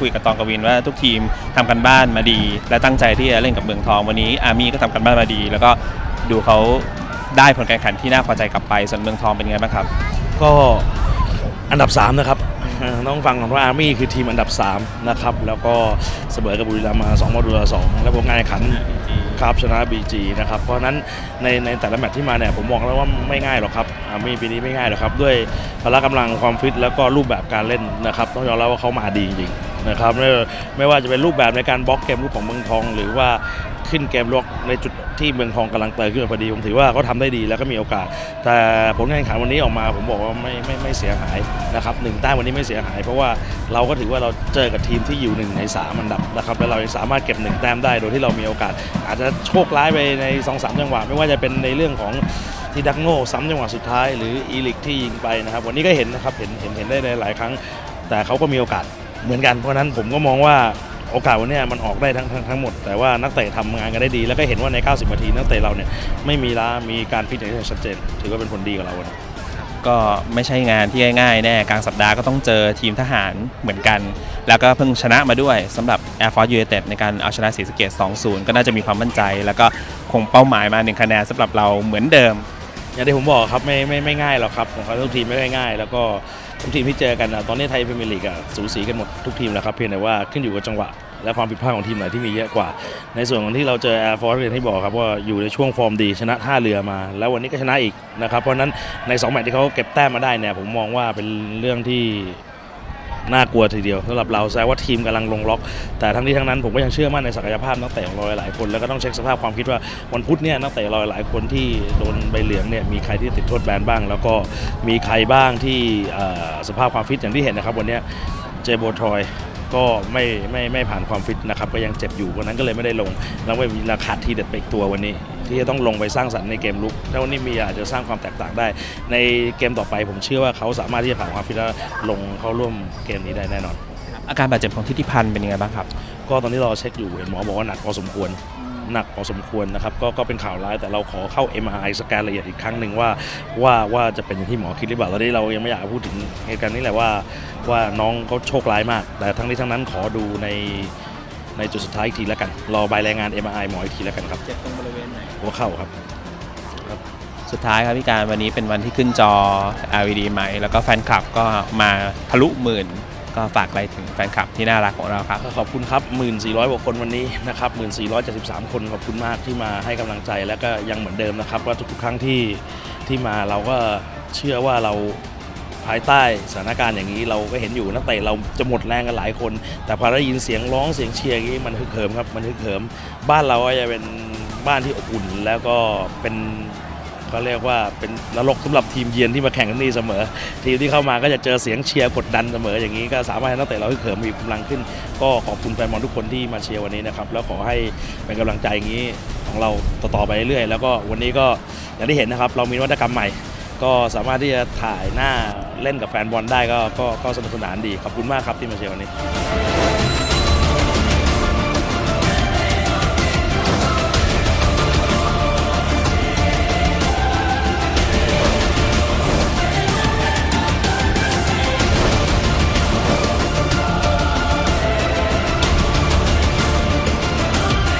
คุยกับตองกวินว่าทุกทีมทำกันบ้านมาดี และตั้งใจที่จะเล่นกับเมืองทองวันนี้อาร์มี่ก็ทำกันบ้านมาดี แล้วก็ดูเขาได้ผลการแข่งขันที่น่าพอใจกลับไปส่วนเมืองทองเป็นไงบ้างครับ ก็อันดับ 3 นะครับต้องฟังก่อนว่าอาร์มี่คือทีมอันดับ 3 นะครับ แล้วก็เสมอกับบุรีรัมย์มา2ประตูต่อสองแล้วผลงานแข่งขันครับชนะ BG นะครับ เพราะนั้นในในแต่ละแมตช์ที่มาเนี่ยผมบอกแล้วว่าไม่ง่ายหรอกครับอาร์มี่ปีนี้ไม่ง่ายหรอกครับ ด้วยพละกำลังความฟิตแล้วก็รูปแบบการเล่นนะครับ ต้องยอมรับว่าเขามาดีจริง นะครับไม่ไม่ว่าจะเป็นรูปแบบในการบล็อกเกมรูปของเมืองทอง หรือว่าขึ้นเกมลุกในจุดที่เมืองทองกำลังเติมขึ้นมาพอดีผมถือว่าเขาทำได้ดีแล้วก็มีโอกาส แต่ผลการแข่งขันวันนี้ออกมา ผมบอกว่าไม่ไม่ไม่เสียหายนะครับหนึ่งแต้มวันนี้ไม่เสียหาย เพราะว่าเราก็ถือว่าเราเจอกับทีมที่อยู่หนึ่งในสามอันดับนะครับแล้วเราสามารถเก็บหนึ่งแต้มได้โดยที่เรามีโอกาส อาจจะโชคร้ายไปใน2องสามจังหวะไม่ว่าจะเป็นในเรื่องของที่ดักโง่ซ้ำจังหวะสุดท้ายหรืออีลิกที่ยิงไปนะครับวันนี้ก็เห็นนะครับเห็นเห็นเห็นได้ในหลายครั้ง แต่เขาก็มีโอกาส เหมือนกันเพราะฉะนั้นผมก็มองว่าโอกาสวันนี้มันออกได้ทั้งทั้งทั้งหมด แต่ว่านักเตะทำงานกันได้ดี แล้วก็เห็นว่าใน 90 นาทีนักเตะเราเนี่ยไม่มีล้ามีการฟิตอย่างชัดเจน ถือว่าเป็นผลดีกับเราวันนี้ก็ไม่ใช่งานที่ง่ายๆแน่กลางสัปดาห์ก็ต้องเจอทีมทหารเหมือนกัน แล้วก็เพิ่งชนะมาด้วยสำหรับ Air Force United ในการเอาชนะศรีสะเกด2-0 ก็น่าจะมีความมั่นใจ แล้วก็คงเป้าหมายมาหนึ่งคะแนนสำหรับเราเหมือนเดิม อย่างที่ผมบอกครับไม่ไม่ไม่ง่ายหรอกครับของเขาทุกทีมไม่ได้ง่าย แล้วก็ทุกทีมที่เจอกันนะตอนนี้ไทยพรีเมียร์ลีกอะสูสีกันหมดทุกทีมแหล้วครับเพียงแต่ว่าขึ้นอยู่กับจังหวะ และความผิดพลาดของทีมไหนที่มีเยอะกว่า ในส่วนของที่เราเจอแอร์ฟอร์สอย่างที่บอกครับว่าอยู่ในช่วงฟอร์มดีชนะท่าเรือมา แล้ววันนี้ก็ชนะอีกนะครับเพราะฉะนั้นใน2แมตช์ที่เขาเก็บแต้มมาได้เนี่ยผมมองว่าเป็นเรื่องที่ น่ากลัวทีเดียวสำหรับเราแสดงว่าทีมกำลังลงล็อก แต่ทั้งนี้ทั้งนั้นผมก็ยังเชื่อมั่นในศักยภาพนักเตะของเราหลายคน แล้วก็ต้องเช็คสภาพความคิดว่าวันพุธเนี่ยนักเตะเราหลายคนที่โดนใบเหลืองเนี่ยมีใครที่ติดโทษแบนบ้าง แล้วก็มีใครบ้างที่สภาพความฟิตอย่างที่เห็นนะครับวันนี้เจโบทรอย ก็ไม่ไม่ไม่ผ่านความฟิตนะครับก็ยังเจ็บอยู่วันนั้นก็เลยไม่ได้ลง แล้วไม่มีราคาทีเด็ดไปอีกตัววันนี้ ที่จะต้องลงไปสร้างสรรค์ในเกมลุกถ้าวันนี้มีอาจจะสร้างความแตกต่างได้ ในเกมต่อไปผมเชื่อว่าเขาสามารถที่จะผ่านความฟิตแล้วลงเข้าร่วมเกมนี้ได้แน่นอน อาการบาดเจ็บของทิติพันธ์เป็นยังไงบ้างครับ ก็ตอนนี้เราเช็คอยู่เห็นหมอบอกว่าหนักพอสมควรหนักพอสมควรนะครับก็ก็เป็นข่าวร้ายแต่เราขอเข้า MRI สแกนละเอียดอีกครั้งหนึ่งว่าว่าว่าจะเป็นอย่างที่หมอคิดหรือเปล่าตอนนี้เรายังไม่อยากพูดถึงเหตุการณ์นี้แหละว่าว่าน้องเขาโชคร้ายมาก แต่ทั้งนี้ทั้งนั้นขอดูในในจุดสุดท้ายอีกทีแล้วกัน รอใบรายงาน MRI หมออีกทีแล้วกันครับเจ็บตรงบริเวณไหนหัวเข่าครับ สุดท้ายครับพี่การวันนี้เป็นวันที่ขึ้นจอ LED ใหม่แล้วก็แฟนคลับก็มาทะลุหมื่น ก็ฝากอะไรถึงแฟนคลับที่น่ารักของเราครับ ขอบคุณครับ 1,400กว่าคนวันนี้นะครับ 1,473 คนขอบคุณมากที่มาให้กำลังใจแล้วก็ยังเหมือนเดิมนะครับ ว่าทุกๆครั้งที่ที่มาเราก็เชื่อว่าเราภายใต้สถานการณ์อย่างนี้เราก็เห็นอยู่นักเตะเราจะหมดแรงกันหลายคน แต่พอได้ยินเสียงร้องเสียงเชียร์อย่างนี้มันฮึกเหิมครับมันฮึกเหิม บ้านเราก็จะเป็นบ้านที่อบอุ่นแล้วก็เป็น เขาเรียกว่าเป็นนรกสำหรับทีมเยือนที่มาแข่งกันนี่เสมอ ทีมที่เข้ามาก็จะเจอเสียงเชียร์กดดันเสมออย่างนี้ก็สามารถให้นักเตะเราฮึกเหิมมีกำลังขึ้น ก็ขอบคุณแฟนบอลทุกคนที่มาเชียร์วันนี้นะครับแล้วขอให้เป็นกำลังใจอย่างนี้ของเราต่อๆไปเรื่อยๆแล้วก็วันนี้ก็อย่างที่เห็นนะครับ เรามีนวัตกรรมใหม่ ก็สามารถที่จะถ่ายหน้าเล่นกับแฟนบอลได้ก็ก็สนุกสนานดีขอบคุณมากครับที่มาเชียร์วันนี้